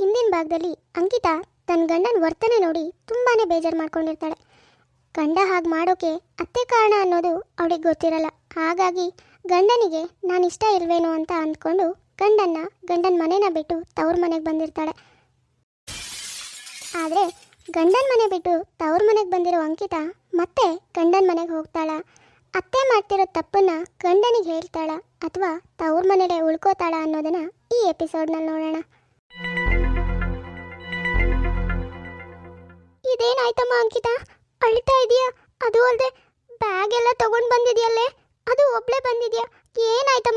ಹಿಂದಿನ ಭಾಗದಲ್ಲಿ ಅಂಕಿತಾ ತನ್ನ ಗಂಡನ ವರ್ತನೆ ನೋಡಿ ತುಂಬಾನೇ ಬೇಜಾರು ಮಾಡ್ಕೊಂಡಿರ್ತಾಳೆ. ಗಂಡ ಹಾಗೆ ಮಾಡೋಕೆ ಅತ್ತೆ ಕಾರಣ ಅನ್ನೋದು ಅವಳಿಗೆ ಗೊತ್ತಿರಲ್ಲ. ಹಾಗಾಗಿ ಗಂಡನಿಗೆ ನಾನು ಇಷ್ಟ ಇಲ್ವೇನೋ ಅಂತ ಅಂದ್ಕೊಂಡು ಗಂಡನ್ನ ಗಂಡನ ಮನೆನ ಬಿಟ್ಟು ತವ್ರ ಮನೆಗೆ ಬಂದಿರ್ತಾಳೆ. ಆದರೆ ಗಂಡನ ಮನೆ ಬಿಟ್ಟು ತವ್ರ ಮನೆಗೆ ಬಂದಿರೋ ಅಂಕಿತಾ ಮತ್ತೆ ಗಂಡನ ಮನೆಗೆ ಹೋಗ್ತಾಳ. ಅತ್ತೆ ಮಾಡ್ತಿರೋ ತಪ್ಪನ್ನ ಗಂಡನಿಗೆ ಹೇಳ್ತಾಳ ಅಥವಾ ತವ್ರ ಮನೇಲೆ ಉಳ್ಕೋತಾಳ ಅನ್ನೋದನ್ನ ಈ ಎಪಿಸೋಡ್ನಲ್ಲಿ ನೋಡೋಣ. ಇದೇನಾಯ್ತಮ್ಮ ಅಂಕಿತಾ? ಅಳ್ತಾ ಇದೀಯಾ? ಅದು ಅಲ್ಲದೆ ಬ್ಯಾಗ್ ಎಲ್ಲ ತಗೊಂಡು ಬಂದಿದ್ಯಲ್ಲೇ? ಅದು ಒಬ್ಳೆ ಬಂದಿದ್ಯಾ? ಏನಾಯ್ತಮ್ಮ?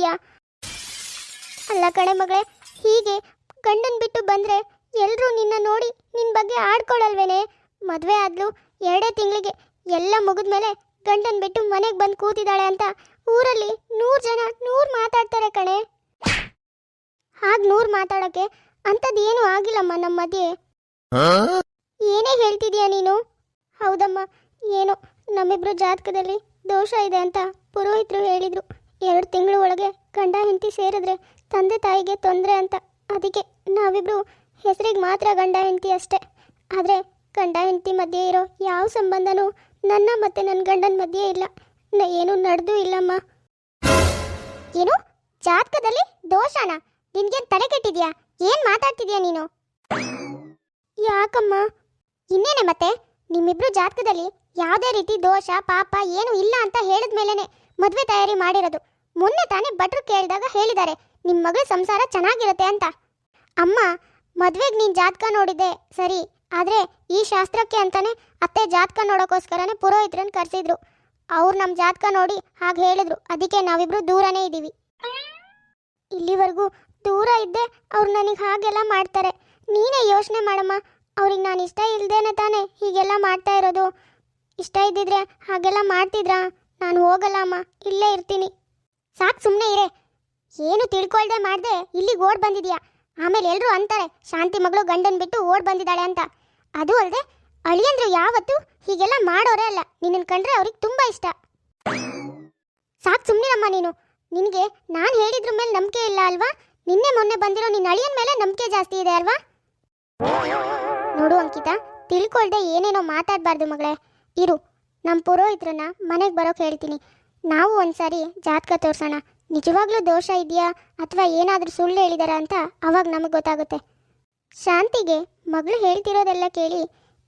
ಅನ್ನಿಸ್ತಿದ್ಯಾ ಅಲ್ಲ ಕಣೆ ಮಗಳೇ, ಹೀಗೆ ಗಂಡನ್ ಬಿಟ್ಟು ಬಂದ್ರೆ ಎಲ್ಲರೂ ನಿನ್ನ ನೋಡಿ ನಿನ್ ಬಗ್ಗೆ ಆಡ್ಕೊಳಲ್ವೇನೆ? ಮದುವೆ ಆದ್ಲು ಎರಡೇ ತಿಂಗಳಿಗೆ ಎಲ್ಲ ಮುಗಿದ್ಮೇಲೆ ಗಂಡನ್ ಬಿಟ್ಟು ಮನೆಗೆ ಬಂದು ಕೂತಿದ್ದಾಳೆ ಅಂತ ಊರಲ್ಲಿ ನೂರ್ ಜನ ನೂರು ಮಾತಾಡ್ತಾರೆ ಕಣೆ. ಹಾಗೆ ನೂರ್ ಮಾತಾಡೋಕ್ಕೆ ಅಂಥದ್ದು ಆಗಿಲ್ಲಮ್ಮ ನಮ್ಮ ಮಧ್ಯೆ. ಏನೇ ಹೇಳ್ತಿದ್ಯಾ ನೀನು? ಹೌದಮ್ಮ, ಏನು ನಮ್ಮಿಬ್ರು ಜಾತಕದಲ್ಲಿ ದೋಷ ಇದೆ ಅಂತ ಪುರೋಹಿತರು ಹೇಳಿದ್ರು. ಎರಡು ತಿಂಗಳ ಒಳಗೆ ಗಂಡ ಹೆಂಡತಿ ಸೇರಿದ್ರೆ ತಂದೆ ತಾಯಿಗೆ ತೊಂದರೆ ಅಂತ. ಅದಕ್ಕೆ ನಾವಿಬ್ರು ಹೆಸರಿಗೆ ಮಾತ್ರ ಗಂಡ ಹೆಂಡತಿ ಅಷ್ಟೇ. ಆದರೆ ಗಂಡ ಹೆಂಡತಿ ಮಧ್ಯೆ ಇರೋ ಯಾವ ಸಂಬಂಧನೂ ನನ್ನ ಮತ್ತೆ ನನ್ನ ಗಂಡನ ಮಧ್ಯೆ ಇಲ್ಲ. ನ ಏನು ನಡೆದೂ ಇಲ್ಲಮ್ಮ. ಏನು? ಜಾತಕದಲ್ಲಿ ದೋಷಾನ? ನಿನ್ಗೇನು ತಲೆ ಕೆಟ್ಟಿದ್ಯಾ? ಏನು ಮಾತಾಡ್ತಿದ್ಯಾ ನೀನು? ಯಾಕಮ್ಮ? ಇನ್ನೇನೆ ಮತ್ತೆ? ನಿಮ್ಮಿಬ್ರು ಜಾತಕದಲ್ಲಿ ಯಾವುದೇ ರೀತಿ ದೋಷ, ಪಾಪ, ಏನು ಇಲ್ಲ ಅಂತ ಹೇಳಿದ ಮದುವೆ ತಯಾರಿ ಮಾಡಿರೋದು. ಮೊನ್ನೆ ತಾನೇ ಭಟ್ರು ಕೇಳಿದಾಗ ಹೇಳಿದ್ದಾರೆ ನಿಮ್ಮ ಮಗಳ ಸಂಸಾರ ಚೆನ್ನಾಗಿರುತ್ತೆ ಅಂತ. ಅಮ್ಮ, ಮದ್ವೆಗೆ ನೀನು ಜಾತಕ ನೋಡಿದ್ದೆ, ಸರಿ, ಆದರೆ ಈ ಶಾಸ್ತ್ರಕ್ಕೆ ಅಂತಾನೆ ಅತ್ತೆ ಜಾತಕ ನೋಡೋಕ್ಕೋಸ್ಕರನೇ ಪುರೋಹಿತರನ್ನು ಕರೆಸಿದ್ರು. ಅವ್ರು ನಮ್ಮ ಜಾತಕ ನೋಡಿ ಹಾಗೆ ಹೇಳಿದ್ರು, ಅದಕ್ಕೆ ನಾವಿಬ್ರು ದೂರನೇ ಇದ್ದೀವಿ ಇಲ್ಲಿವರೆಗೂ ದೂರ ಇದ್ದೆ ಅವ್ರು ನನಗೆ ಹಾಗೆಲ್ಲ ಮಾಡ್ತಾರೆ. ನೀನೇ ಯೋಚನೆ ಮಾಡಮ್ಮ, ಅವ್ರಿಗೆ ನಾನು ಇಷ್ಟ ಇಲ್ಲದೇನೆ ತಾನೇ ಹೀಗೆಲ್ಲ ಮಾಡ್ತಾ ಇರೋದು. ಇಷ್ಟ ಇದ್ದಿದ್ರೆ ಹಾಗೆಲ್ಲ ಮಾಡ್ತಿದ್ರಾ? ನಾನು ಹೋಗಲ್ಲ ಅಮ್ಮ, ಇಲ್ಲೇ ಇರ್ತೀನಿ. ಸಾಕು ಸುಮ್ಮನೆ ಇರೆ. ಏನು ತಿಳ್ಕೊಳ್ದೆ ಮಾಡ್ದೆ ಇಲ್ಲಿಗೆ ಓಡ್ ಬಂದಿದ್ಯಾ? ಆಮೇಲೆ ಎಲ್ಲರೂ ಅಂತಾರೆ, ಶಾಂತಿ ಮಗಳು ಗಂಡನ್ ಬಿಟ್ಟು ಓಡ್ ಬಂದಿದ್ದಾಳೆ ಅಂತ. ಅದು ಅಲ್ಲದೆ ಅಳಿಯಂದ್ರು ಯಾವತ್ತು ಹೀಗೆಲ್ಲ ಮಾಡೋರೇ ಅಲ್ಲ. ನಿನ್ನನ್ನು ಕಂಡ್ರೆ ಅವ್ರಿಗೆ ತುಂಬ ಇಷ್ಟ. ಸಾಕು ಸುಮ್ಮನಿರಮ್ಮ ನೀನು. ನಿನಗೆ ನಾನು ಹೇಳಿದ್ರ ಮೇಲೆ ನಂಬಿಕೆ ಇಲ್ಲ ಅಲ್ವಾ? ನಿನ್ನೆ ಮೊನ್ನೆ ಬಂದಿರೋ ನಿನ್ನ ಅಳಿಯನ್ ಮೇಲೆ ನಂಬಿಕೆ ಜಾಸ್ತಿ ಇದೆ ಅಲ್ವಾ? ನೋಡು ಅಂಕಿತಾ, ತಿಳ್ಕೊಳ್ದೆ ಏನೇನೋ ಮಾತಾಡಬಾರ್ದು ಮಗಳೇ. ಇರು ನಮ್ಮ ಪುರೋಹಿತ್ರನ್ನ ಮನೆಗೆ ಬರೋಕೆ ಹೇಳ್ತೀನಿ. ನಾವು ಒಂದ್ಸಾರಿ ಜಾತಕ ತೋರಿಸೋಣ. ನಿಜವಾಗ್ಲೂ ದೋಷ ಇದೆಯಾ ಅಥವಾ ಏನಾದರೂ ಸುಳ್ಳು ಹೇಳಿದಾರ ಅಂತ ಅವಾಗ ನಮಗೆ ಗೊತ್ತಾಗುತ್ತೆ. ಶಾಂತಿಗೆ ಮಗಳು ಹೇಳ್ತಿರೋದೆಲ್ಲ ಕೇಳಿ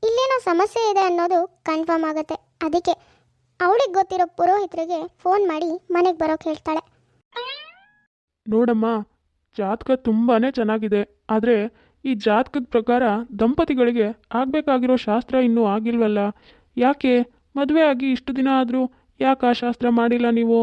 ಇಲ್ಲೇನೋ ಸಮಸ್ಯೆ ಇದೆ ಅನ್ನೋದು ಕನ್ಫರ್ಮ್ ಆಗುತ್ತೆ. ಅದಕ್ಕೆ ಅವಳಿಗೆ ಗೊತ್ತಿರೋ ಪುರೋಹಿತರಿಗೆ ಫೋನ್ ಮಾಡಿ ಮನೆಗೆ ಬರೋಕೆ ಹೇಳ್ತಾಳೆ. ನೋಡಮ್ಮ, ಜಾತಕ ತುಂಬಾ ಚೆನ್ನಾಗಿದೆ. ಆದರೆ ಈ ಜಾತಕದ ಪ್ರಕಾರ ದಂಪತಿಗಳಿಗೆ ಆಗಬೇಕಾಗಿರೋ ಶಾಸ್ತ್ರ ಇನ್ನೂ ಆಗಿಲ್ವಲ್ಲ? ಯಾಕೆ ಮದುವೆ ಆಗಿ ಇಷ್ಟು ದಿನ ಆದರೂ ಯಾಕೆ ಆ ಶಾಸ್ತ್ರ ಮಾಡಿಲ್ಲ ನೀವು?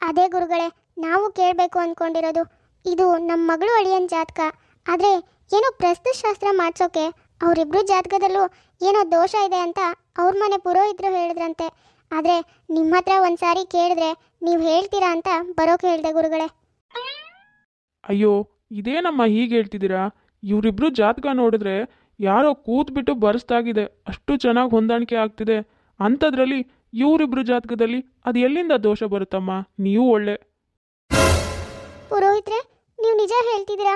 ಅದೇ ಗುರುಗಳೇ ನಾವು ಕೇಳಬೇಕು ಅಂದ್ಕೊಂಡಿರೋದು ಇದು ನಮ್ಮ ಮಗಳು ಅಳಿಯನ್ ಜಾತಕ. ಆದರೆ ಏನೋ ಪ್ರಸ್ತುತ ಶಾಸ್ತ್ರ ಮಾಡಿಸೋಕೆ ಅವರಿಬ್ರು ಜಾತಕದಲ್ಲೂ ಏನೋ ದೋಷ ಇದೆ ಅಂತ ಅವ್ರ ಮನೆ ಪುರೋಹಿತರು ಹೇಳಿದ್ರಂತೆ. ಆದರೆ ನಿಮ್ಮ ಹತ್ರ ಒಂದ್ಸಾರಿ ಕೇಳಿದ್ರೆ ನೀವು ಹೇಳ್ತೀರಾ ಅಂತ ಬರೋಕೆ ಹೇಳಿದೆ ಗುರುಗಳೇ. ಅಯ್ಯೋ ಇದೇನಮ್ಮ ಹೀಗೆ ಹೇಳ್ತಿದ್ದೀರಾ? ಇವರಿಬ್ರು ಜಾತಕ ನೋಡಿದ್ರೆ ಯಾರೋ ಕೂತ್ಬಿಟ್ಟು ಬರ್ಸ್ತಾಗಿದೆ ಅಷ್ಟು ಚೆನ್ನಾಗಿ ಹೊಂದಾಣಿಕೆ ಆಗ್ತಿದೆ. ಅಂಥದ್ರಲ್ಲಿ ಇವರಿಬ್ರು ಜಾತಕದಲ್ಲಿ ಅದು ಎಲ್ಲಿಂದ ದೋಷ ಬರುತ್ತಮ್ಮ? ನೀವು ಒಳ್ಳೆ ಪುರೋಹಿತ್ರೆ ನೀವು ನಿಜ ಹೇಳ್ತಿದ್ದೀರಾ?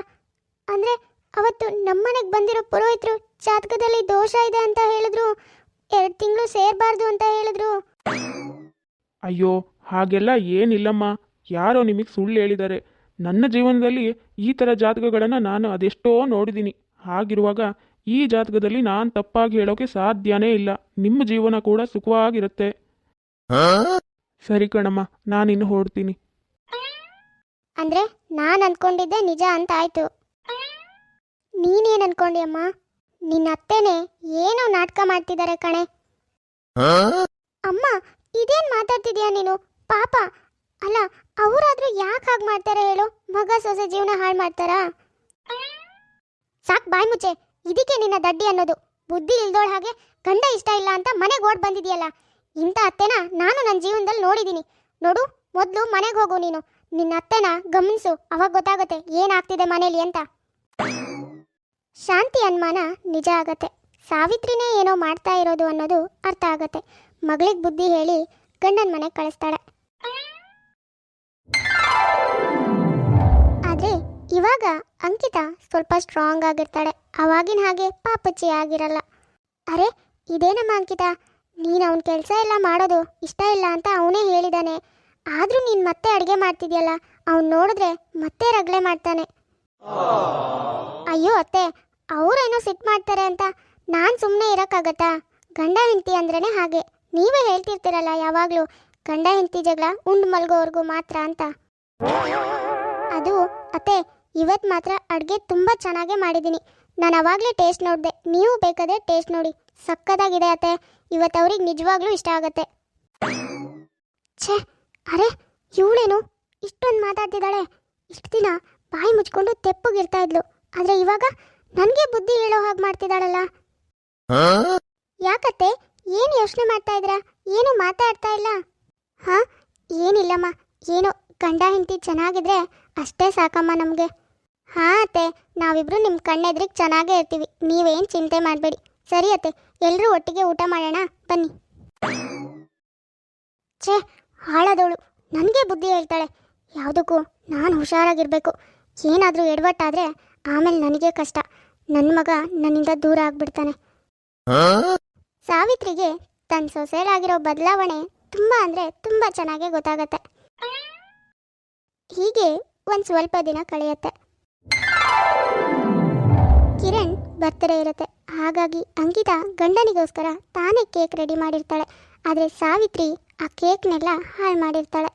ಅಂದ್ರೆ ಅವತ್ತು ನಮ್ಮನೆಗೆ ಬಂದಿರೋ ಪುರೋಹಿತರು ಜಾತಕದಲ್ಲಿ ದೋಷ ಇದೆ ಅಂತ ಹೇಳಿದ್ರು. ಎರಡು ತಿಂಗಳು ಸೇರಬಾರ್ದು ಅಂತ ಹೇಳಿದ್ರು. ಅಯ್ಯೋ ಹಾಗೆಲ್ಲ ಏನಿಲ್ಲಮ್ಮ. ಯಾರೋ ನಿಮಗೆ ಸುಳ್ಳು ಹೇಳಿದ್ದಾರೆ. ನನ್ನ ಜೀವನದಲ್ಲಿ ಈ ಥರ ಜಾತಕಗಳನ್ನು ನಾನು ಅದೆಷ್ಟೋ ನೋಡಿದ್ದೀನಿ. ಹಾಗಿರುವಾಗ ಈ ಜಾತಕದಲ್ಲಿ ನಾನು ತಪ್ಪಾಗಿ ಹೇಳೋಕೆ ಸಾಧ್ಯನೇ ಇಲ್ಲ. ನಿಮ್ಮ ಜೀವನ ಕೂಡ ಸುಖವಾಗಿರುತ್ತೆ. ಸರಿ ಕಣಮ್ಮ ನಾನಿನ್ನು ಹೊರಡ್ತೀನಿ. ಅಂದ್ರೆ ನಾನು ಅನ್ಕೊಂಡಿದ್ದೆ ನಿಜ ಅಂತ ಆಯ್ತು. ನೀನೇನ್ ಅನ್ಕೊಂಡಿ ಅಮ್ಮ? ನಿನ್ನ ಅತ್ತೆನೆ ಏನೋ ನಾಟಕ ಮಾಡ್ತಿದ್ದಾರೆ ಕಣೆ. ಅಮ್ಮ ಇದೇನ್ ಮಾತಾಡ್ತಿದ್ಯಾ ನೀನು? ಪಾಪ. ಅಲ್ಲ ಅವರಾದ್ರೂ ಯಾಕೆ ಹಾಗೆ ಮಾಡ್ತಾರೆ ಹೇಳು? ಮಗ ಸೊಸೆ ಜೀವನ ಹಾಳು ಮಾಡ್ತಾರಾ? ಸಾಕ್ ಬಾಯ್ ಮುಚ್ಚೆ ಇದಕ್ಕೆ ನಿನ್ನ ದಡ್ಡಿ ಅನ್ನೋದು. ಬುದ್ಧಿ ಇಲ್ದೋಳ ಹಾಗೆ ಗಂಡ ಇಷ್ಟ ಇಲ್ಲ ಅಂತ ಮನೆಗೆ ಓಡ್ ಬಂದಿದ್ಯಲ್ಲ. ಇಂಥ ಅತ್ತೆನ ನಾನು ನನ್ನ ಜೀವನದಲ್ಲಿ ನೋಡಿದ್ದೀನಿ ನೋಡು, ಮೊದಲು ಮನೆಗೆ ಹೋಗು ನೀನು. ನಿನ್ನ ಅತ್ತೆನ ಗಮನಿಸು, ಅವಾಗ ಗೊತ್ತಾಗುತ್ತೆ ಏನಾಗ್ತಿದೆ ಮನೇಲಿ ಅಂತ. ಶಾಂತಿ ಅನುಮಾನ ನಿಜ ಆಗತ್ತೆ. ಸಾವಿತ್ರಿನೇ ಏನೋ ಮಾಡ್ತಾ ಇರೋದು ಅನ್ನೋದು ಅರ್ಥ ಆಗತ್ತೆ. ಮಗಳಿಗೆ ಬುದ್ಧಿ ಹೇಳಿ ಗಂಡನ ಮನೆಗೆ ಕಳಿಸ್ತಾಳೆ. ಆದ್ರೆ ಇವಾಗ ಅಂಕಿತಾ ಸ್ವಲ್ಪ ಸ್ಟ್ರಾಂಗ್ ಆಗಿರ್ತಾಳೆ. ಅವಾಗಿನ ಹಾಗೆ ಪಾಪಚ್ಚಿ ಆಗಿರಲ್ಲ. ಅರೆ, ಇದೇನಮ್ಮ ಅಂಕಿತಾ? ನೀನು ಅವನ ಕೆಲಸ ಎಲ್ಲ ಮಾಡೋದು ಇಷ್ಟ ಇಲ್ಲ ಅಂತ ಅವನೇ ಹೇಳಿದಾನೆ. ಆದರೂ ನೀನು ಮತ್ತೆ ಅಡುಗೆ ಮಾಡ್ತಿದ್ಯಲ್ಲ, ಅವ್ನು ನೋಡಿದ್ರೆ ಮತ್ತೆ ರಗಳೆ ಮಾಡ್ತಾನೆ. ಅಯ್ಯೋ ಅತ್ತೆ, ಅವರೇನೋ ಸಿಟ್ ಮಾಡ್ತಾರೆ ಅಂತ ನಾನು ಸುಮ್ಮನೆ ಇರೋಕ್ಕಾಗತ್ತಾ? ಗಂಡ ಹೆಂಡತಿ ಅಂದ್ರೇ ಹಾಗೆ. ನೀವೇ ಹೇಳ್ತಿರ್ತೀರಲ್ಲ ಯಾವಾಗಲೂ, ಗಂಡ ಹೆಂಡತಿ ಜಗಳ ಉಂಡು ಮಲ್ಗೋವರೆಗೂ ಮಾತ್ರ ಅಂತ. ಅದು, ಅತ್ತೆ ಇವತ್ತು ಮಾತ್ರ ಅಡುಗೆ ತುಂಬ ಚೆನ್ನಾಗೇ ಮಾಡಿದ್ದೀನಿ. ನಾನು ಅವಾಗಲೇ ಟೇಸ್ಟ್ ನೋಡಿದೆ, ನೀವು ಬೇಕಾದ್ರೆ ಟೇಸ್ಟ್ ನೋಡಿ. ಸಕ್ಕತ್ತಾಗಿದೆ ಅತ್ತೆ. ಇವತ್ತು ಅವ್ರಿಗೆ ನಿಜವಾಗ್ಲೂ ಇಷ್ಟ ಆಗತ್ತೆ. ಛೇ ಅರೆ ಇವಳೇನು? ಇಷ್ಟೊಂದು ಮಾತಾಡ್ತಿದ್ದಾಳೆ. ಇಷ್ಟು ದಿನ ಬಾಯಿ ಮುಚ್ಕೊಂಡು ತೆಪ್ಪಗಿರ್ತಾ ಇದ್ಲು. ಆದರೆ ಇವಾಗ ನನಗೆ ಬುದ್ಧಿ ಹೇಳೋ ಹಾಗೆ ಮಾಡ್ತಿದ್ದಾಳಲ್ಲ. ಯಾಕತ್ತೆ? ಏನು ಯೋಚನೆ ಮಾಡ್ತಾ ಇದ್ರಾ ಏನು ಮಾತಾಡ್ತಾ ಇಲ್ಲ? ಹಾ? ಏನಿಲ್ಲಮ್ಮ. ಏನೋ ಗಂಡ ಹೆಂಡತಿ ಚೆನ್ನಾಗಿದ್ರೆ ಅಷ್ಟೇ ಸಾಕಮ್ಮ ನಮಗೆ. ಹಾ ಅತ್ತೆ ನಾವಿಬ್ರು ನಿಮ್ಮ ಕಣ್ಣೆದ್ರಿಗೆ ಚೆನ್ನಾಗೇ ಇರ್ತೀವಿ. ನೀವೇನು ಚಿಂತೆ ಮಾಡಬೇಡಿ. ಸರಿ ಅತ್ತೆ ಎಲ್ಲರೂ ಒಟ್ಟಿಗೆ ಊಟ ಮಾಡೋಣ? ಬನ್ನಿ. ಛೇ, ಹಾಳಾದವಳು. ನನಗೆ ಬುದ್ಧಿ ಹೇಳ್ತಾಳೆ. ಯಾವುದಕ್ಕೂ ನಾನು ಹುಷಾರಾಗಿರಬೇಕು. ಏನಾದರೂ ಎಡವಟ್ಟಾದರೆ ಆಮೇಲೆ ನನಗೆ ಕಷ್ಟ. ನನ್ನ ಮಗ ನನ್ನಿಂದ ದೂರ ಆಗ್ಬಿಡ್ತಾನೆ. ಸಾವಿತ್ರಿಗೆ ತನ್ನ ಸೊಸೆಯರಾಗಿರೋ ಬದಲಾವಣೆ ತುಂಬ ಅಂದರೆ ತುಂಬ ಚೆನ್ನಾಗೇ ಗೊತ್ತಾಗತ್ತೆ. ಹೀಗೆ ಒಂದು ಸ್ವಲ್ಪ ದಿನ ಕಳೆಯುತ್ತೆ. ಕಿರಣ್ ಬರ್ತ್ಡೇ ಇರುತ್ತೆ. ಹಾಗಾಗಿ ಅಂಕಿತಾ ಗಂಡನಿಗೋಸ್ಕರ ತಾನೇ ಕೇಕ್ ರೆಡಿ ಮಾಡಿರ್ತಾಳೆ. ಆದರೆ ಸಾವಿತ್ರಿ ಆ ಕೇಕ್ನೆಲ್ಲ ಹಾಳು ಮಾಡಿರ್ತಾಳೆ.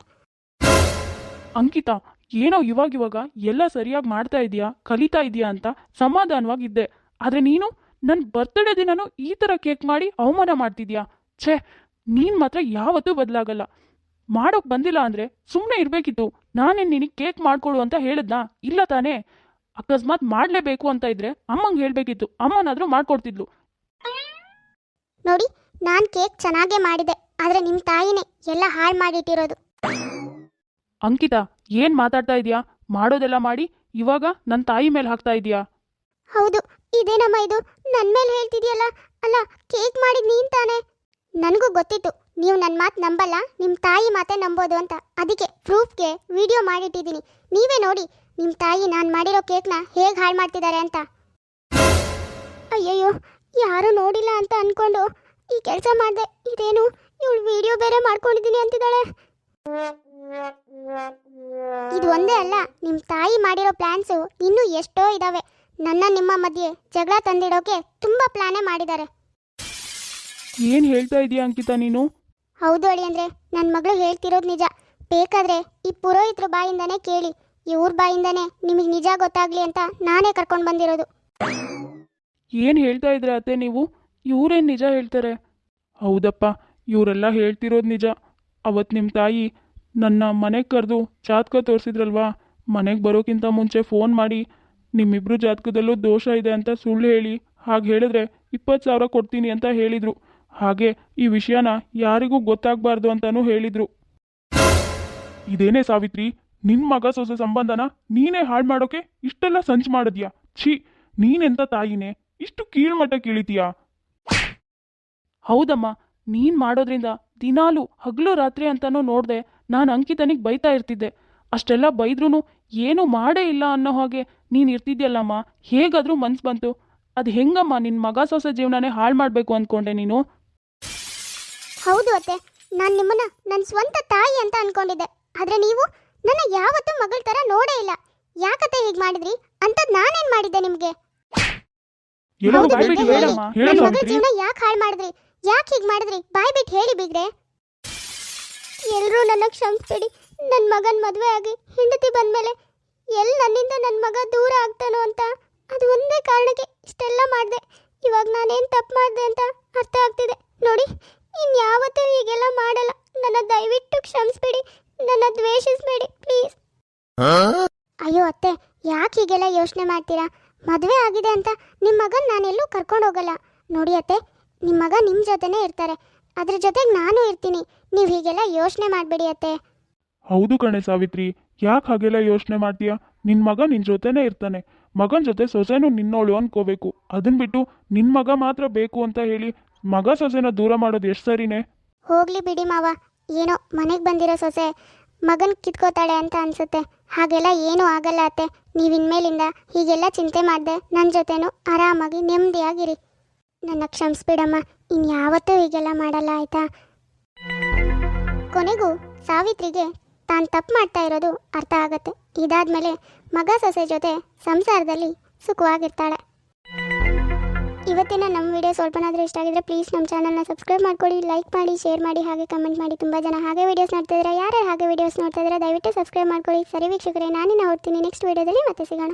ಅಂಕಿತಾ, ಏನೋ ಇವಾಗ ಇವಾಗ ಎಲ್ಲ ಸರಿಯಾಗಿ ಮಾಡ್ತಾ ಇದೀಯಾ ಕಲಿತಾ ಇದೀಯಾ ಅಂತ ಸಮಾಧಾನವಾಗಿದ್ದೆ. ಆದರೆ ನೀನು? ನನ್ನ ಬರ್ತ್ಡೇ ದಿನನೂ ಈ ಥರ ಕೇಕ್ ಮಾಡಿ ಅವಮಾನ ಮಾಡ್ತಿದ್ಯಾ? ಛೇ, ನೀನು ಮಾತ್ರ ಯಾವತ್ತೂ ಬದಲಾಗಲ್ಲ. ಮಾಡೋಕೆ ಬಂದಿಲ್ಲ ಅಂದರೆ ಸುಮ್ಮನೆ ಇರಬೇಕಿತ್ತು. ನಾನೇನು ನಿನಗೆ ಕೇಕ್ ಮಾಡಿಕೊಡು ಅಂತ ಹೇಳಿದ್ನಾ? ಇಲ್ಲ ತಾನೇ. ಅಕಸ್ಮಾತ್ ಮಾಡಲೇಬೇಕು ಅಂತ ಇದ್ರೆ ಅಮ್ಮಂಗೆ ಹೇಳಬೇಕಿತ್ತು. ಅಮ್ಮನಾದರೂ ಮಾಡ್ಕೊಡ್ತಿದ್ಲು. ನೋಡಿ ನಾನು ಕೇಕ್ ಚೆನ್ನಾಗೇ ಮಾಡಿದೆ. ಆದರೆ ನಿಮ್ಮ ತಾಯಿನೇ ಎಲ್ಲ ಹಾಳು ಮಾಡಿಟ್ಟಿರೋದು. ಅಂಕಿತಾ ಏನು ಮಾತಾಡ್ತಾ ಇದೀಯಾ? ಮಾಡೋದೆಲ್ಲ ಮಾಡಿ ಇವಾಗ ನನ್ನ ತಾಯಿ ಮೇಲೆ ಹಾಕ್ತಾ ಇದೀಯಾ? ಹೌದು ಇದೇನಮ್ಮ ಇದು? ನನ್ನ ಮೇಲೆ ಹೇಳ್ತಿದ್ಯಲ್ಲ? ಅಲ್ಲ ಕೇಕ್ ಮಾಡಿದ್ ನೀನ್ ತಾನೆ? ನನಗೂ ಗೊತ್ತಿತ್ತು. ನೀವು ನನ್ನ ಮಾತು ನಂಬಲ್ಲ ನಿಮ್ಮ ತಾಯಿ ಮಾತೇ ನಂಬೋದು ಅಂತ. ಅದಕ್ಕೆ ಪ್ರೂಫ್ಗೆ ವಿಡಿಯೋ ಮಾಡಿಟ್ಟಿದ್ದೀನಿ. ನೀವೇ ನೋಡಿ ನಿಮ್ಮ ತಾಯಿ ನಾನು ಮಾಡಿರೋ ಕೇಕ್ನ ಹೇಗೆ ಹಾಳು ಮಾಡ್ತಿದ್ದಾರೆ ಅಂತ. ಅಯ್ಯಯ್ಯೋ ಯಾರು ನೋಡಿಲ್ಲ ಅಂತ ಅಂದ್ಕೊಂಡು ಈ ಕೆಲಸ ಮಾಡಿದೆ. ಇದೇನು ಇವಳು ವಿಡಿಯೋ ಬೇರೆ ಮಾಡ್ಕೊಂಡಿದ್ದೀನಿ ಅಂತಿದ್ದಾಳೆ. ಇದು ಒಂದೇ ಅಲ್ಲ ನಿಮ್ಮ ತಾಯಿ ಮಾಡಿರೋ ಪ್ಲ್ಯಾನ್ಸು ಇನ್ನೂ ಎಷ್ಟೋ ಇದಾವೆ. ನನ್ನ ನಿಮ್ಮ ಮಧ್ಯೆ ಜಗಳ ತಂದಿಡೋಕೆ ತುಂಬಾ ಪ್ಲಾನೇ ಮಾಡಿದ್ದಾರೆ. ಏನು ಹೇಳ್ತಾ ಇದೀಯ ಅಂಕಿತಾ ನೀನು? ಹೌದು ಅಳಿ ಅಂದ್ರೆ ನನ್ನ ಮಗಳು ಹೇಳ್ತಿರೋದು ನಿಜ. ಬೇಕಾದ್ರೆ ಈ ಪುರೋಹಿತರ ಬಾಯಿಂದನೇ ಕೇಳಿ. ಇವ್ರ ಬಾಯಿಂದನೇ ನಿಮಗೆ ನಿಜ ಗೊತ್ತಾಗ್ಲಿ ಅಂತ ನಾನೇ ಕರ್ಕೊಂಡು ಬಂದಿರೋದು. ಏನು ಹೇಳ್ತಾ ಇದ್ರೆ ಅತ್ತೆ ನೀವು? ಇವರೇನು ನಿಜ ಹೇಳ್ತಾರೆ? ಹೌದಪ್ಪ, ಇವರೆಲ್ಲ ಹೇಳ್ತಿರೋದು ನಿಜ. ಅವತ್ತು ನಿಮ್ಮ ತಾಯಿ ನನ್ನ ಮನೆಗೆ ಕರೆದು ಜಾತಕ ತೋರಿಸಿದ್ರಲ್ವಾ? ಮನೆಗೆ ಬರೋಕ್ಕಿಂತ ಮುಂಚೆ ಫೋನ್ ಮಾಡಿ, ನಿಮ್ಮಿಬ್ರು ಜಾತಕದಲ್ಲೂ ದೋಷ ಇದೆ ಅಂತ ಸುಳ್ಳು ಹೇಳಿ, ಹಾಗೆ ಹೇಳಿದ್ರೆ ಇಪ್ಪತ್ತು ಸಾವಿರ ಕೊಡ್ತೀನಿ ಅಂತ ಹೇಳಿದರು. ಹಾಗೆ ಈ ವಿಷಯನ ಯಾರಿಗೂ ಗೊತ್ತಾಗಬಾರ್ದು ಅಂತಲೂ ಹೇಳಿದರು. ಇದೇನೇ ಸಾವಿತ್ರಿ? ನಿನ್ನ ಮಗ ಸೊಸೆ ಸಂಬಂಧನ ನೀನೇ ಹಾಳು ಮಾಡೋಕೆ ಇಷ್ಟೆಲ್ಲ ಸಂಚು ಮಾಡಿದ್ಯಾ? ಛೀ ನೀನೆಂತ ತಾಯಿನೇ? ಇಷ್ಟು ಕೀಳ್ಮಟ್ಟಕ್ಕೆ ಇಳಿತೀಯಾ ಹೌದಮ್ಮ ನೀನು ಮಾಡೋದ್ರಿಂದ ದಿನಾಲು ಹಗಲು ರಾತ್ರಿ ಅಂತನೂ ನೋಡ್ದೆ ನಾನು ಅಂಕಿತನಿಗೆ ಬೈತಾ ಇರ್ತಿದ್ದೆ. ಅಷ್ಟೆಲ್ಲ ಬೈದ್ರೂ ಏನೂ ಮಾಡೇ ಇಲ್ಲ ಅನ್ನೋ ಹಾಗೆ ನೀನು ಇರ್ತಿದ್ಯಲ್ಲಮ್ಮ ಹೇಗಾದರೂ ಮನ್ಸು ಬಂತು. ಅದು ಹೆಂಗಮ್ಮ ನಿನ್ನ ಮಗ ಸೊಸೆ ಜೀವನನೇ ಹಾಳು ಮಾಡಬೇಕು ಅಂದ್ಕೊಂಡೆ ನೀನು? ಹೌದು ಅತ್ತೆ ನಾನು ನಿಮ್ಮನ್ನ ನನ್ನ ಸ್ವಂತ ತಾಯಿ ಅಂತ ಅನ್ಕೊಂಡಿದ್ದೆ. ಆದ್ರೆ ನೀವು? ನನ್ನ ಯಾವತ್ತೂ ಮಗಳ ತರ ನೋಡೇ ಇಲ್ಲ. ಯಾಕತ್ತೆ ಹೀಗೆ ಮಾಡಿದ್ರಿ? ಅಂತ ನಾನೇನ್ ಮಾಡಿದ್ದೆ ನಿಮ್ಗೆ? ಏನೋ ಹೌದು ಬಾಯ್ಬಿಟ್ಟು ಬಿಗ್ರೆ, ಹೇಳಮ್ಮ ನನ್ನ ಹೇಳು ಮಗಳ ಸಾವಿತ್ರಿ ಜೀವನ ಯಾಕೆ ಹಾಳು ಮಾಡಿದ್ರಿ? ಯಾಕೆ ಹೀಗೆ ಮಾಡಿದ್ರಿ? ಬಾಯ್ ಬಿಟ್ಟು ಹೇಳಿ ಬಿಗ್ರೆ. ಎಲ್ಲರೂ ನನ್ನ ಕ್ಷಮಿಸ್ಬೇಡಿ. ನನ್ನ ಮಗನ ಮದುವೆ ಆಗಿ ಹೆಂಡತಿ ಬಂದ್ಮೇಲೆ ಎಲ್ಲಿ ನನ್ನಿಂದ ನನ್ನ ಮಗ ದೂರ ಆಗ್ತಾನೋ ಅಂತ ಅದು ಒಂದೇ ಕಾರಣಕ್ಕೆ ಇಷ್ಟೆಲ್ಲ ಮಾಡಿದೆ. ಇವಾಗ ನಾನೇನು ತಪ್ಪು ಮಾಡಿದೆ ಅಂತ ಅರ್ಥ ಆಗ್ತಿದೆ. ನೋಡಿ ಇನ್ಯಾವತ್ತೂ ಹೀಗೆಲ್ಲ ಮಾಡಲ್ಲ. ನನ್ನ ದಯವಿಟ್ಟು ಕ್ಷಮಿಸ್ಬಿಡಿ. ನನ್ನ ದ್ವೇಷಿಸಬೇಡಿ ಪ್ಲೀಸ್ ಅಯ್ಯೋ ಅತ್ತೆ ಯಾಕೆ ಹೀಗೆಲ್ಲ ಯೋಚನೆ ಮಾಡ್ತೀರಾ? ಮದುವೆ ಆಗಿದೆ ಅಂತ ನಿಮ್ಮ ಮಗನ ನಾನೆಲ್ಲೂ ಕರ್ಕೊಂಡು ಹೋಗಲ್ಲ. ನೋಡಿ ಅತ್ತೆ ನಿಮ್ಮ ಮಗ ನಿಮ್ಮ ಜೊತೆನೇ ಇರ್ತಾರೆ. ಅದ್ರ ಜೊತೆಗೆ ನಾನು ಇರ್ತೀನಿ. ನೀವು ಹೀಗೆಲ್ಲ ಯೋಚನೆ ಮಾಡಬೇಡಿ ಅತ್ತೆ. ಹೌದು ಕಣೆ ಸಾವಿತ್ರಿ. ಯಾಕೆ ಹಾಗೆಲ್ಲ ಯೋಚನೆ ಮಾಡ್ತೀಯಾ? ನಿನ್ನ ಮಗ ನಿನ್ನ ಜೊತೆನೇ ಇರ್ತಾನೆ. ಮಗನ ಜೊತೆ ಸೊಸೆನು ನಿನ್ನೋಳು ಅನ್ಕೋಬೇಕು. ಅದನ್ನ ಬಿಟ್ಟು ನಿನ್ನ ಮಗ ಮಾತ್ರ ಬೇಕು ಅಂತ ಹೇಳಿ ಮಗ ಸೊಸೆನ ದೂರ ಮಾಡೋದು ಎಷ್ಟು ಸರಿನೇ? ಹೋಗ್ಲಿ ಬಿಡಿ ಮಾವ. ಏನೋ ಮನೆಗೆ ಬಂದಿರೋ ಸೊಸೆ ಮಗನ್ ಕಿತ್ಕೋತಾಳೆ ಅಂತ ಅನ್ಸುತ್ತೆ. ಹಾಗೆಲ್ಲ ಏನೂ ಆಗಲ್ಲ ಅತ್ತೆ. ನೀವು ಇನ್ಮೇಲಿಂದ ಹೀಗೆಲ್ಲ ಚಿಂತೆ ಮಾಡದೆ ನನ್ನ ಜೊತೆನೂ ಆರಾಮಾಗಿ ನೆಮ್ಮದಿಯಾಗಿರಿ ನನ್ನ ಕ್ಷಮಿಸ್ಬಿಡಮ್ಮ ಇನ್ಯಾವತ್ತೂ ಹೀಗೆಲ್ಲ ಮಾಡಲ್ಲ, ಆಯಿತಾ? ಕೊನೆಗೂ ಸಾವಿತ್ರಿಗೆ ತಾನು ತಪ್ಪು ಮಾಡ್ತಾ ಇರೋದು ಅರ್ಥ ಆಗತ್ತೆ. ಇದಾದ್ಮೇಲೆ ಮಗ ಸೊಸೆ ಜೊತೆ ಸಂಸಾರದಲ್ಲಿ ಸುಖವಾಗಿರ್ತಾಳೆ. ಇವತ್ತಿನ ನಮ್ಮ ವಿಡಿಯೋ ಸ್ವಲ್ಪನಾದರೂ ಇಷ್ಟ ಆಗಿದ್ರೆ ಪ್ಲೀಸ್ ನಮ್ಮ ಚಾನಲ್ನ ಸಬ್ಸ್ಕ್ರೈಬ್ ಮಾಡ್ಕೊಡಿ ಲೈಕ್ ಮಾಡಿ ಶೇರ್ ಮಾಡಿ, ಹಾಗೆ ಕಮೆಂಟ್ ಮಾಡಿ. ತುಂಬ ಜನ ಹಾಗೆ ವಿಡಿಯೋಸ್ ನೋಡ್ತಾ ಇದ್ದಾರೆ ಯಾರ್ಯಾರು ಹಾಗೆ ವಿಡಿಯೋಸ್ ನೋಡ್ತಾ ಇದ್ದಾರೆ ದಯವಿಟ್ಟು ಸಬ್ಸ್ಕ್ರೈಬ್ ಮಾಡ್ಕೊಳ್ಳಿ ಸರಿ ವೀಕ್ಷಕರೇ ನಾನಿನ ಹೊರ್ತೀನಿ ನೆಕ್ಸ್ಟ್ ವಿಡಿಯೋದಲ್ಲಿ ಮತ್ತೆ ಸಿಗೋಣ.